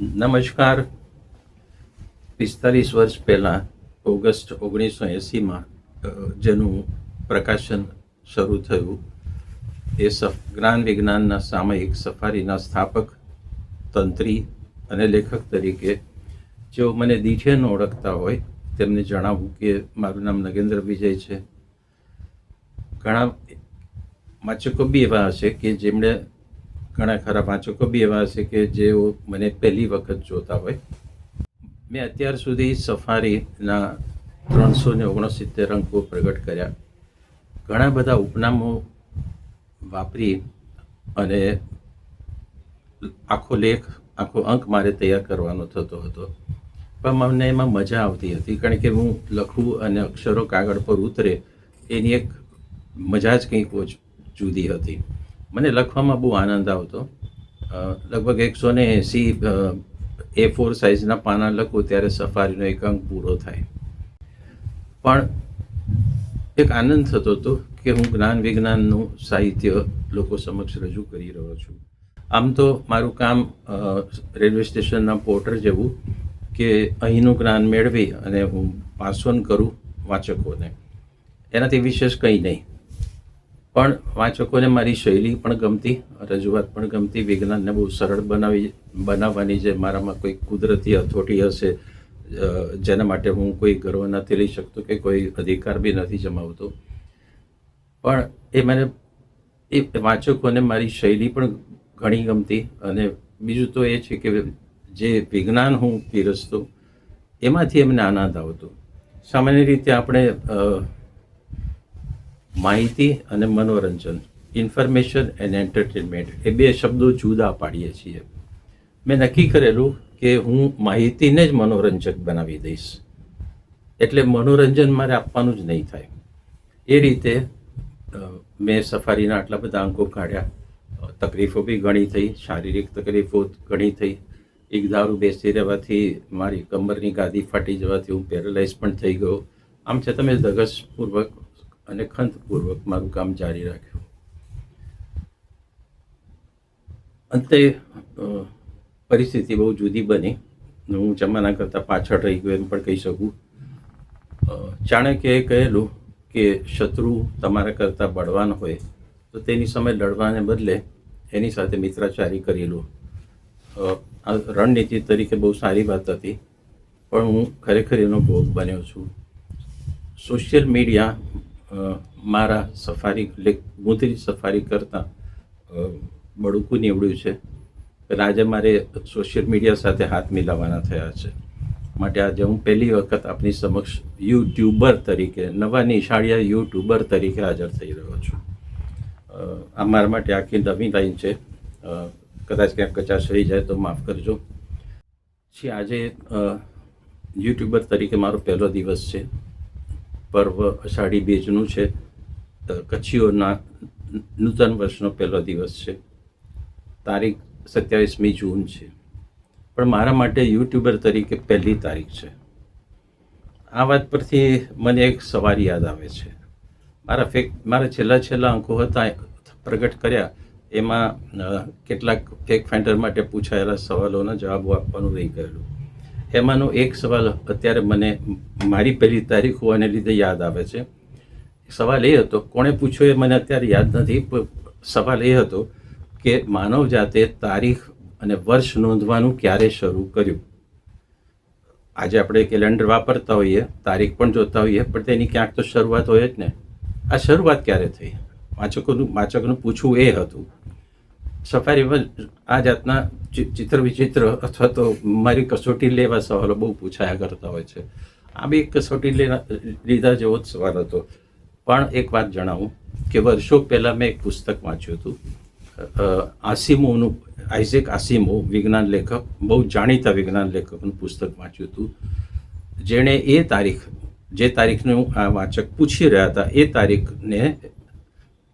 નમસ્કાર. પિસ્તાલીસ વર્ષ પહેલાં ઓગસ્ટ ઓગણીસો એંસીમાં જેનું પ્રકાશન શરૂ થયું. એ સફ, જ્ઞાન વિજ્ઞાનના સામયિક સફારીના સ્થાપક, તંત્રી અને લેખક તરીકે. જેઓ મને દીઠે ન ઓળખતા હોય, તેમને જણાવું કે મારું નામ નગેન્દ્ર વિજય છે. ઘણા વાચકો બી એવા હશે કે જેમણે ઘણા ખરા વાંચકો બી એવા હશે કે જેઓ મને પહેલી વખત જોતા હોય. મેં અત્યાર સુધી સફારીના ત્રણસો ને ઓગણસિત્તેર અંકો પ્રગટ કર્યા. ઘણા બધા ઉપનામો વાપરી અને આખો લેખ, આખો અંક મારે તૈયાર કરવાનો થતો હતો. પણ મને એમાં મજા આવતી હતી, કારણ કે હું લખું અને અક્ષરો કાગળ પર ઉતરે એની એક મજા જ કંઈક જુદી હતી. મને લખવામાં બહુ આનંદ આવતો. લગભગ એકસો ને એંસી એ ફોર સાઇઝના પાના લખું ત્યારે સફારીનો એક અંક પૂરો થાય. પણ એક આનંદ થતો હતો કે હું જ્ઞાન વિજ્ઞાનનું સાહિત્ય લોકો સમક્ષ રજૂ કરી રહ્યો છું. આમ તો મારું કામ રેલવે સ્ટેશનના પોર્ટર જેવું કે અહીંનું જ્ઞાન મેળવી અને હું પાસોન કરું વાચકોને. એનાથી વિશેષ કંઈ નહીં. પણ વાચકોને મારી શૈલી પણ ગમતી, રજૂઆત પણ ગમતી, વિજ્ઞાનને બહુ સરળ બનાવી, બનાવવાની જે મારામાં કોઈ કુદરતી અથોટી હશે જેના માટે હું કોઈ ગર્વ નથી લઈ શકતો કે કોઈ અધિકાર બી નથી જમાવતો. પણ એ મને, એ વાચકોને મારી શૈલી પણ ઘણી ગમતી અને બીજું તો એ છે કે જે વિજ્ઞાન હું પીરસતો, એમાંથી એમને આનંદ આવતો. સામાન્ય રીતે આપણે માહિતી અને મનોરંજન, ઇન્ફોર્મેશન એન્ડ એન્ટરટેનમેન્ટ એ બે શબ્દો જુદા પાડીએ છીએ. મેં નક્કી કરેલું કે હું માહિતીને જ મનોરંજક બનાવી દઈશ. એટલે મનોરંજન મારે આપવાનું જ નહીં થાય. એ રીતે મેં સફારીના આટલા બધા અંકો કાઢ્યા. તકલીફો બી ઘણી થઈ, શારીરિક તકલીફો ઘણી થઈ. એક દારૂ બેસી રહેવાથી મારી કમરની ગાદી ફાટી જવાથી હું પેરેલાઇઝ પણ થઈ ગયો. આમ છતાં મેં ધગસપૂર્વક અને ખંતપૂર્વક મારું કામ જારી રાખ્યું. અંતે પરિસ્થિતિ બહુ જુદી બની હું જમાના કરતાં પાછળ રહી ગયો એમ પણ કહી શકું. ચાણક્યએ કહેલું કે શત્રુ તમારા કરતાં બળવાન હોય તો તેની સામે લડવાને બદલે એની સાથે મિત્રાચારી કરી લો. આ રણનીતિ તરીકે બહુ સારી વાત હતી, પણ હું ખરેખર એનો ભોગ બન્યો છું. સોશિયલ મીડિયા મારા સફારી મુદ્રી સફારી કરતાં બળુકું નીવડ્યું છે. એટલે આજે મારે સોશિયલ મીડિયા સાથે હાથ મિલાવવાના થયા છે. માટે આજે હું પહેલી વખત આપની સમક્ષ યુટ્યુબર તરીકે, નવા નિશાળિયા યુટ્યુબર તરીકે હાજર થઈ રહ્યો છું. આ મારા માટે આખી નવી લાઈન છે. કદાચ ક્યાંક કચાશ રહી જાય તો માફ કરજો. પછી આજે યુટ્યુબર તરીકે મારો પહેલો દિવસ છે. પર્વ અષાઢી બીજનું છે. કચ્છીઓના નૂતન વર્ષનો પહેલો દિવસ છે. તારીખ સત્યાવીસમી જૂન છે. પણ મારા માટે યુટ્યુબર તરીકે પહેલી તારીખ છે. આ વાત પરથી મને એક સવાલ યાદ આવે છે. મારા ફેક, મારા છેલ્લા છેલ્લા અંકો હતા, પ્રગટ કર્યા. એમાં કેટલાક ફેક ફાઇન્ડર માટે પૂછાયેલા સવાલોના જવાબો આપવાનું રહી ગયેલું. એમાંનો એક સવાલ અત્યારે મને મારી પહેલી તારીખ હોવાને લીધે યાદ આવે છે. સવાલ એ હતો, કોણે પૂછ્યો એ મને અત્યારે યાદ નથી સવાલ એ હતો કે માનવ જાતે તારીખ અને વર્ષ નોંધવાનું ક્યારે શરૂ કર્યું? આજે આપણે કેલેન્ડર વાપરતા હોઈએ, તારીખ પણ જોતા હોઈએ, પણ તેની ક્યાંક તો શરૂઆત હોય જ ને. આ શરૂઆત ક્યારે થઈ? વાચકોનું, વાચકનું પૂછવું એ હતું. સફારીમાં આ જાતના ચિત્ર વિચિત્ર અથવા તો મારી કસોટી લેવા સવાલો બહુ પૂછાયા કરતા હોય છે. આ બી કસોટી લેવા, લીધા જેવો જ સવાલ હતો. પણ એક વાત જણાવું કે વર્ષો પહેલાં મેં એક પુસ્તક વાંચ્યું હતું. આસિમોનું, આઇઝેક આસિમો, વિજ્ઞાન લેખક, બહુ જાણીતા વિજ્ઞાન લેખકનું પુસ્તક વાંચ્યું હતું. જેણે એ તારીખ, જે તારીખનું આ વાચક પૂછી રહ્યા હતા, એ તારીખને,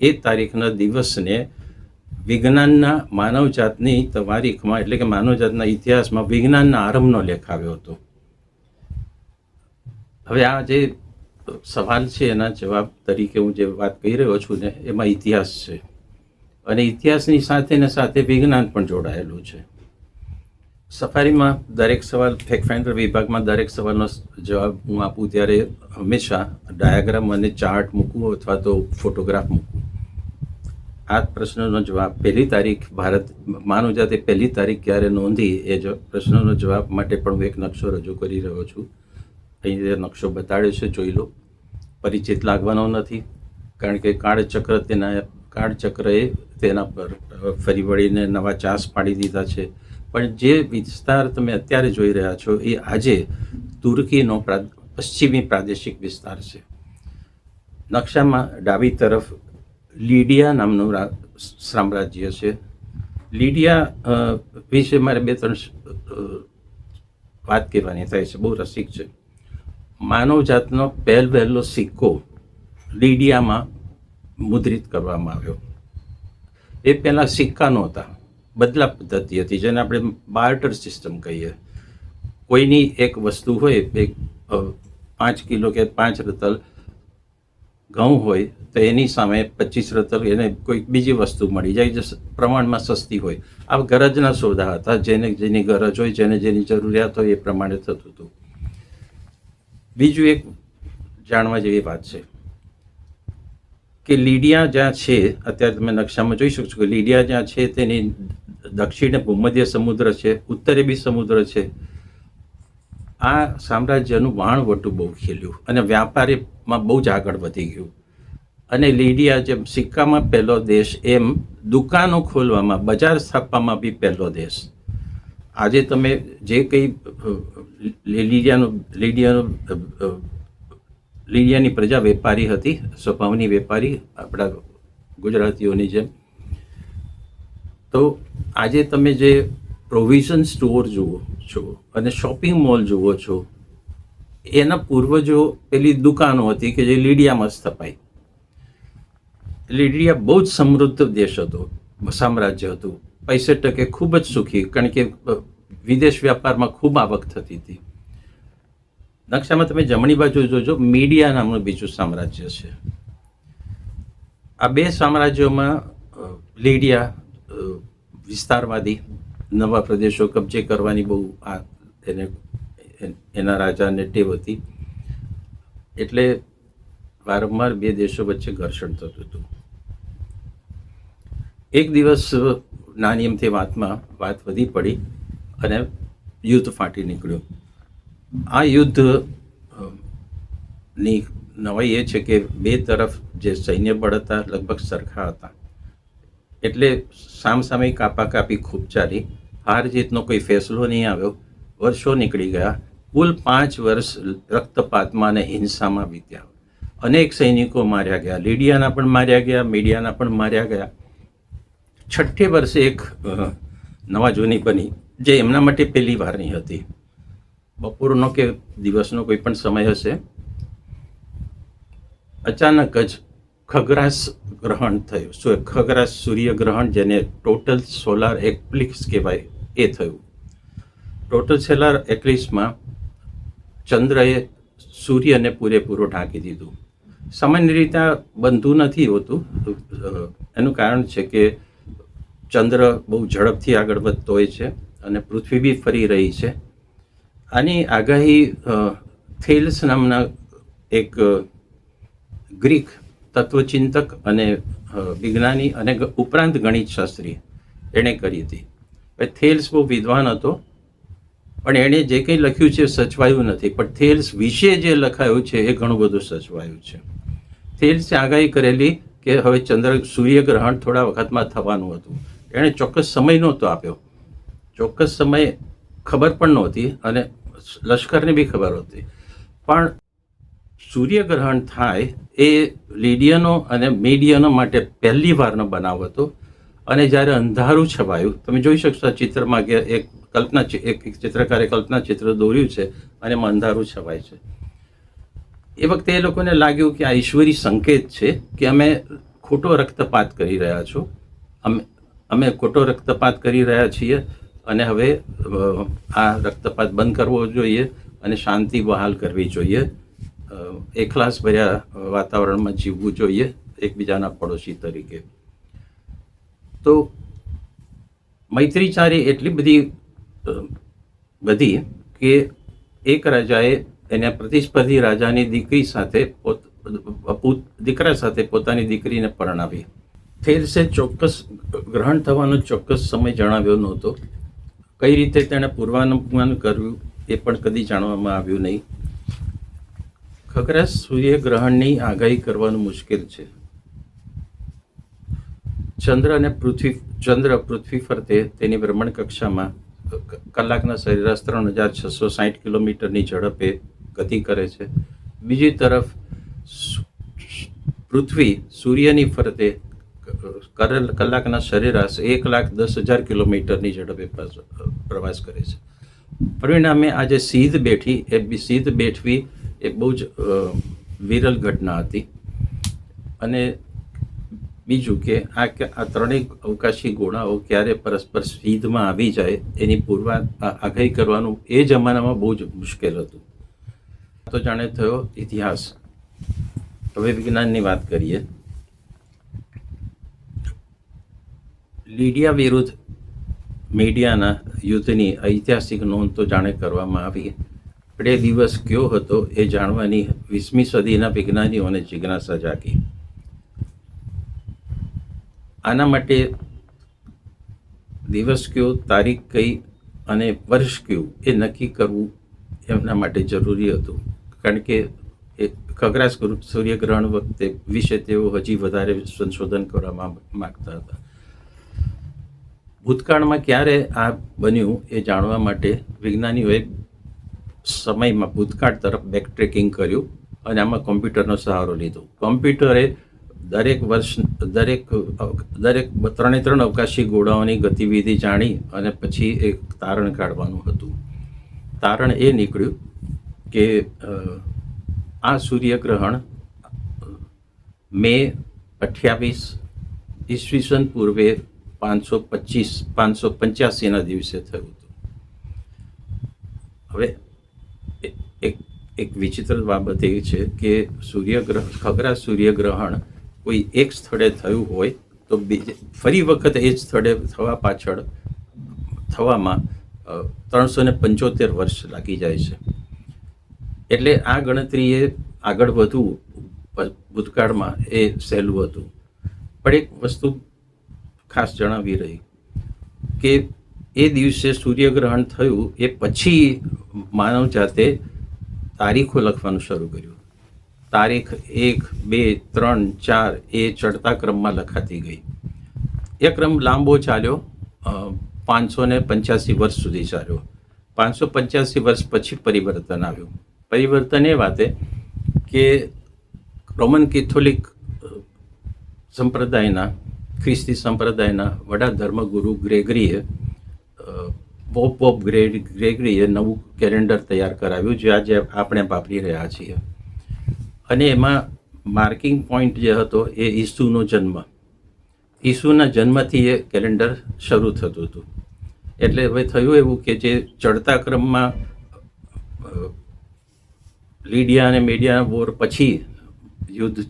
એ તારીખના દિવસને વિજ્ઞાનના માનવજાતની તારીખમાં એટલે કે માનવજાતના ઇતિહાસમાં વિજ્ઞાનના આરંભનો લેખ આવ્યો હતો. હવે આ જે સવાલ છે એના જવાબ તરીકે હું જે વાત કહી રહ્યો છું ને, એમાં ઇતિહાસ છે. અને ઇતિહાસની સાથે ને સાથે વિજ્ઞાન પણ જોડાયેલું છે. સફારીમાં દરેક સવાલ ફેક ફાઇન્ડર વિભાગમાં દરેક સવાલનો જવાબ હું આપું ત્યારે હંમેશા ડાયાગ્રામ અને ચાર્ટ મૂકવું અથવા તો ફોટોગ્રાફ મૂકવું. આ પ્રશ્નનો જવાબ પહેલી તારીખ ભારત, માનવ જાતે પહેલી તારીખ ક્યારે નોંધી એ જ પ્રશ્નનો જવાબ માટે પણ હું એક નકશો રજૂ કરી રહ્યો છું. અહીં જે નકશો બતાડ્યો છે, જોઈ લો. પરિચિત લાગવાનો નથી, કારણ કે કાળચક્ર તેના કાળચક્રએ તેના પર ફરી વળીને નવા ચાસ પાડી દીધા છે. પણ જે વિસ્તાર તમે અત્યારે જોઈ રહ્યા છો, એ આજે તુર્કીનો પ્રા- પશ્ચિમી પ્રાદેશિક વિસ્તાર છે. નકશામાં ડાબી તરફ લીડિયા નામનું સામ્રાજ્ય છે. લીડિયા વિશે મારે બે ત્રણ વાત કહેવાની થાય છે. બહુ રસિક છે. માનવ જાતનો પહેલ વહેલો સિક્કો લીડિયામાં મુદ્રિત કરવામાં આવ્યો. એ પહેલાં સિક્કા નહોતા. બદલા પદ્ધતિ હતી, જેને આપણે બાર્ટર સિસ્ટમ કહીએ. કોઈની એક વસ્તુ હોય, એક પાંચ કિલો કે પાંચ રતલ ઘઉં હોય, તો એની સામે પચીસ રતલ એને કોઈ બીજી વસ્તુ મળી જાય, જે પ્રમાણમાં સસ્તી હોય. આ ગરજના સોદા હતા, જેને, જેની ગરજ હોય, જેને જેની જરૂરિયાત હોય એ પ્રમાણે થતું હતું. બીજું એક જાણવા જેવી વાત છે કે લીડિયા જ્યાં છે, અત્યારે તમે નકશામાં જોઈ શકો છો કે લીડિયા જ્યાં છે તેની દક્ષિણે ભૂમધ્ય સમુદ્ર છે, ઉત્તરે બી સમુદ્ર છે આ સામ્રાજ્યનું વાણવટું બહુ ખીલ્યું અને વ્યાપારીમાં બહુ જ આગળ વધી ગયું. અને લીડિયા જેમ સિક્કામાં પહેલો દેશ, એમ દુકાનો ખોલવામાં, બજાર સ્થાપવામાં બી પહેલો દેશ. આજે તમે જે કંઈ લીડિયાનું લીડિયાનું લીડિયાની પ્રજા વેપારી હતી, સ્વભાવની વેપારી, આપણા ગુજરાતીઓની જેમ. તો આજે તમે જે પ્રોવિઝન સ્ટોર જુઓ છો અને શોપિંગ મોલ જુઓ છો, એના પૂર્વજો પેલી દુકાનો હતી કે જે લીડિયામાં સ્થપાઈ. લીડિયા બહુ જ સમૃદ્ધ દેશ હતો, સામ્રાજ્ય હતું. પૈસે ટકે ખૂબ જ સુખી, કારણ કે વિદેશ વ્યાપારમાં ખૂબ આવક થતી હતી. નકશામાં તમે જમણી બાજુ જોજો, મીડિયા નામનું બીજું સામ્રાજ્ય છે. આ બે સામ્રાજ્યોમાં લીડિયા વિસ્તારવાદી નવા પ્રદેશો કબજે કરવાની બહુ આ એને એના રાજાને ટેવ હતી. એટલે વારંવાર બે દેશો વચ્ચે ઘર્ષણ થતું હતું. એક દિવસ નાની એમથી વાતમાં વાત વધી પડી અને યુદ્ધ ફાટી નીકળ્યું. આ યુદ્ધની નવાઈ એ છે કે બે તરફ જે સૈન્ય બળ હતા લગભગ સરખા હતા. એટલે સામસામે કાપાકાપી ખૂબ ચાલી. હાર જીતનો કોઈ ફેસલો નહીં આવ્યો. વર્ષો નીકળી ગયા. કુલ પાંચ વર્ષ રક્તપાતમાં અને હિંસામાં વીત્યા. અનેક સૈનિકો માર્યા ગયા. લીડિયાના પણ માર્યા ગયા, મીડિયાના પણ માર્યા ગયા. છઠ્ઠે વર્ષે એક નવા જૂની બની, જે એમના માટે પહેલી વારની હતી. બપોરનો કે દિવસનો કોઈ પણ સમય હશે. અચાનક જ ખગ્રાસ ગ્રહણ થયું. શું ખગ્રાસ સૂર્યગ્રહણ જેને ટોટલ સોલાર એક્લિપ્સ કહેવાય, એ થયું. ટોટલ સોલાર એક્લિપ્સમાં ચંદ્રએ સૂર્યને પૂરેપૂરો ઢાંકી દીધું. સામાન્ય રીતે બનતું નથી હોતું. એનું કારણ છે કે ચંદ્ર બહુ ઝડપથી આગળ વધતો હોય છે અને પૃથ્વી બી ફરી રહી છે. આની આગાહી થેલ્સ નામના એક ગ્રીક તત્વચિંતક અને વિજ્ઞાની અને ઉપરાંત ગણિત શાસ્ત્રી એણે કરી હતી. થેલ્સ બહુ વિદ્વાન હતો, પણ એણે જે કંઈ લખ્યું છે સચવાયું નથી. પણ થેલ્સ વિશે જે લખાયું છે એ ઘણું બધું સચવાયું છે. થેલ્સે આગાહી કરેલી કે હવે ચંદ્ર સૂર્યગ્રહણ થોડા વખતમાં થવાનું હતું. એણે ચોક્કસ સમય નહોતો આપ્યો. ચોક્કસ સમય ખબર પણ નહોતી અને લશ્કરને બી ખબર હતી. પણ સૂર્યગ્રહણ થાય એ લીડિયનો અને મીડિયનો માટે પહેલી વારનો બનાવ હતો. અને જ્યારે અંધારું છવાયું, તમે જોઈ શકશો આ ચિત્રમાં કે એક કલ્પના એક ચિત્રકારે કલ્પના ચિત્ર દોર્યું છે અને એમાં અંધારું છવાય છે. એ વખતે એ લોકોને લાગ્યું કે આ ઈશ્વરી સંકેત છે કે અમે ખોટો રક્તપાત કરી રહ્યા છો. અમે અમે ખોટો રક્તપાત કરી રહ્યા છીએ અને હવે આ રક્તપાત બંધ કરવો જોઈએ અને શાંતિ બહાલ કરવી જોઈએ. અ, એકલાસ ભર્યા વાતાવરણમાં જીવવું જોઈએ એકબીજાના પડોશી તરીકે. તો મૈત્રીચારી એટલી બધી બધી કે એક રાજાએ એના પ્રતિસ્પર્ધી રાજાની દીકરી સાથે પૂત- દીકરા સાથે પોતાની દીકરીને પરણાવી. થેલસે ચોક્કસ ગ્રહણ થવાનો ચોક્કસ સમય જણાવ્યો નહોતો. કઈ રીતે તેણે પૂર્વાનુમાન કર્યું એ પણ કદી જાણવામાં આવ્યું નહીં. ખગરાસ સૂર્યગ્રહણની આગાહી કરવાનું મુશ્કેલ છે. ચંદ્ર અને પૃથ્વી, ચંદ્ર પૃથ્વી ફરતે તેની ભ્રમણ કક્ષામાં કલાકના સરેરાશ ત્રણ હજાર છસો સાઠ કિલોમીટરની ઝડપે ગતિ કરે છે. બીજી તરફ પૃથ્વી સૂર્યની ફરતે કલાકના સરેરાશ એક લાખ દસ હજાર કિલોમીટરની ઝડપે પ્રવાસ કરે છે. પરિણામે આજે સીધ બેઠી, એ સીધ બેઠવી એ બહુ જ વિરલ ઘટના હતી. અને બીજું કે આ આ ત્રણેય અવકાશી ગોળાઓ ક્યારે પરસ્પર સીધમાં આવી જાય એની પૂર્વા આગાહી કરવાનું એ જમાનામાં બહુ જ મુશ્કેલ હતું. તો જાણે થયો ઇતિહાસ. હવે વિજ્ઞાનની વાત કરીએ. લીડિયા વિરુદ્ધ મીડિયાના યુદ્ધની ઐતિહાસિક નોંધ તો જાણે કરવામાં આવી. પણ એ દિવસ કયો હતો, એ જાણવાની વીસમી સદીના વિજ્ઞાનીઓને જિજ્ઞાસા જાગી. આના માટે દિવસ કયો તારીખ કઈ અને વર્ષ કયું એ નક્કી કરવું એમના માટે જરૂરી હતું. કારણ કે એ ખગરાસ સૂર્યગ્રહણ વખતે વિશે તેઓ હજી વધારે સંશોધન કરવા માગતા માંગતા હતા. ભૂતકાળમાં ક્યારે આ બન્યું એ જાણવા માટે વિજ્ઞાનીઓએ સમયમાં ભૂતકાળ તરફ બેક ટ્રેકિંગ કર્યું અને આમાં કોમ્પ્યુટરનો સહારો લીધો. કોમ્પ્યુટરે દરેક વર્ષ, દરેક દરેક ત્રણે ત્રણ અવકાશી ગોળાઓની ગતિવિધિ જાણી અને પછી એક તારણ કાઢવાનું હતું. તારણ એ નીકળ્યું કે આ સૂર્યગ્રહણ મે અઠ્યાવીસ ઈસવીસન પૂર્વે પાંચસો પચીસ, પાંચસો પંચ્યાસીના દિવસે થયું હતું. હવે એક એક વિચિત્ર બાબત એ છે કે સૂર્યગ્રહ, ખગરા સૂર્યગ્રહણ કોઈ એક સ્થળે થયું હોય તો બીજે, ફરી વખત એ જ સ્થળે થવા પાછળ, થવામાં ત્રણસો ને પંચોતેર વર્ષ લાગી જાય છે. એટલે આ ગણતરીએ આગળ વધવું ભૂતકાળમાં એ સહેલું હતું. પણ એક વસ્તુ ખાસ જણાવી રહી કે એ દિવસે સૂર્યગ્રહણ થયું એ પછી માનવ જાતે તારીખો લખવાનું શરૂ કર્યું. તારીખ એક, બે, ત્રણ, ચાર એ ચડતા ક્રમમાં લખાતી ગઈ. એ ક્રમ લાંબો ચાલ્યો પાંચસો ને પંચ્યાસી વર્ષ સુધી ચાલ્યો. પાંચસો પંચ્યાસી વર્ષ પછી પરિવર્તન આવ્યું. પરિવર્તન એ વાતે કે રોમન કેથોલિક સંપ્રદાયના, ખ્રિસ્તી સંપ્રદાયના વડા ધર્મગુરુ ગ્રેગરીએ પોપ પોપ ગ્રે ગ્રેગરીએ નવું કેલેન્ડર તૈયાર કરાવ્યું જે આજે આપણે વાપરી રહ્યા છીએ. અને એમાં માર્કિંગ પોઈન્ટ જે હતો એ ઈસુનો જન્મ. ઈસુના જન્મથી એ કેલેન્ડર શરૂ થતું હતું. એટલે હવે થયું એવું કે જે ચડતા ક્રમમાં લીડિયા અને મીડિયા વોર પછી યુદ્ધ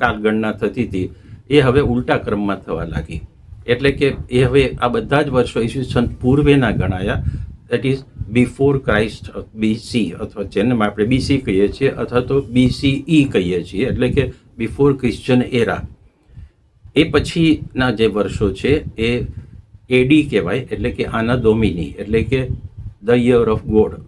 કાલગણના થતી હતી, એ હવે ઉલટા ક્રમમાં થવા લાગી. એટલે કે એ હવે આ બધા જ વર્ષો ઈસવીસન પૂર્વેના ગણાયા. That is before Christ BC અથવા જેને આપણે બીસી કહીએ છીએ અથવા તો બીસીઈ કહીએ છીએ. એટલે કે બિફોર ક્રિશ્ચન એરા એ પછીના જે વર્ષો છે એ એડી કહેવાય, એટલે કે આના દોમિની એટલે કે ધ યર ઓફ ગોડ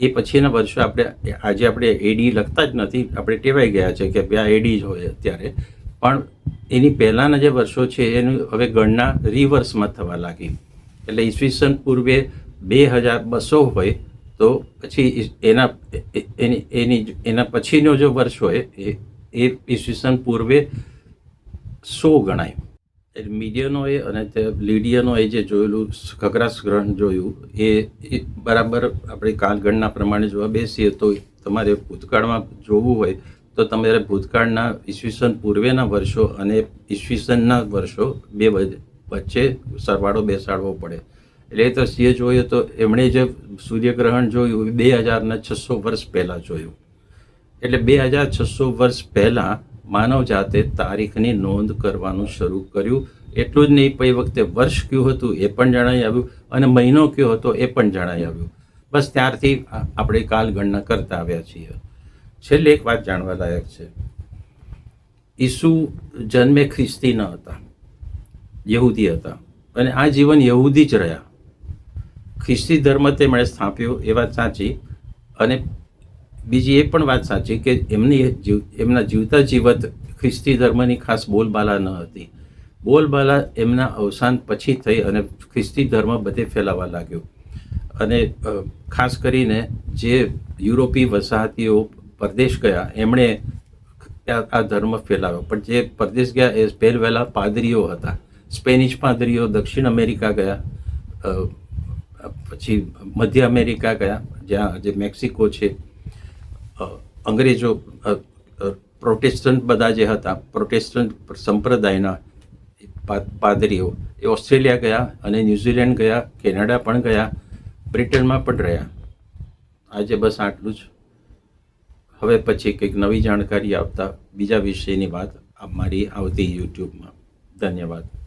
એ પછીના વર્ષો આપણે આજે આપણે એડી લખતા જ નથી. આપણે ટેવાઈ ગયા છે કે આ એડી જ હોય અત્યારે. પણ એની પહેલાંના જે વર્ષો છે, એનું હવે ગણના રિવર્સમાં થવા લાગી. એટલે ઈસવીસન પૂર્વે બે હજાર બસો હોય, તો પછી એના, એની એની, એના પછીનો જો વર્ષ હોય, એ એ ઈસવીસન પૂર્વે સો ગણાય. એટલે મીડિયનોએ અને તે લીડિયનોએ જે જોયેલું ખગરાસ ગ્રહણ જોયું એ બરાબર આપણે કાલગણના પ્રમાણે જોવા બેસીએ તો તમારે ભૂતકાળમાં જોવું હોય તો તમારે ભૂતકાળના ઈસવીસન પૂર્વેના વર્ષો અને ઈસવીસનના વર્ષો બે વચ્ચે સરવાળો બેસાડવો પડે. એટલે એ સીએ જોયું તો એમણે જે સૂર્યગ્રહણ જોયું એ બે હજારના છસો વર્ષ પહેલાં જોયું. એટલે બે હજાર છસો વર્ષ પહેલાં માનવ જાતે તારીખની નોંધ કરવાનું શરૂ કર્યું. એટલું જ નહીં, પછી વખતે વર્ષ કયું હતું એ પણ જણાઈ આવ્યું અને મહિનો કયો હતો એ પણ જણાઈ આવ્યું. બસ ત્યારથી આપણે કાલગણના કરતા આવ્યા છીએ. છેલ્લે એક વાત જાણવા લાયક છે. ઈસુ જન્મે ખ્રિસ્તી ન હતા. યહૂદી હતા. અને આ જીવન યહૂદી જ રહ્યા. ખ્રિસ્તી ધર્મ તેમણે સ્થાપ્યો એ વાત સાચી. અને બીજી એ પણ વાત સાચી કે એમની એમના જીવતા જીવત ખ્રિસ્તી ધર્મની ખાસ બોલબાલા ન હતી. બોલબાલા એમના અવસાન પછી થઈ અને ખ્રિસ્તી ધર્મ બધે ફેલાવા લાગ્યો. અને ખાસ કરીને જે યુરોપી વસાહતીઓ પરદેશ ગયા, એમણે આ ધર્મ ફેલાવ્યો. પણ જે પરદેશ ગયા એ પહેલ વહેલા પાદરીઓ હતા. સ્પેનિશ પાદરીઓ દક્ષિણ અમેરિકા ગયા પછી મધ્ય અમેરિકા ગયા, જ્યાં જે મેક્સિકો છે. અંગ્રેજો પ્રોટેસ્ટન્ટ બધા જે હતા, પ્રોટેસ્ટન્ટ સંપ્રદાયના પાદરીઓ, એ ઓસ્ટ્રેલિયા ગયા અને ન્યૂઝીલેન્ડ ગયા, કેનેડા પણ ગયા, બ્રિટનમાં પણ રહ્યા. આજે બસ આટલું જ. હવે પછી કંઈક નવી જાણકારી આવતા બીજા વિષયની વાત મારી આવતી યુટ્યુબમાં. ધન્યવાદ.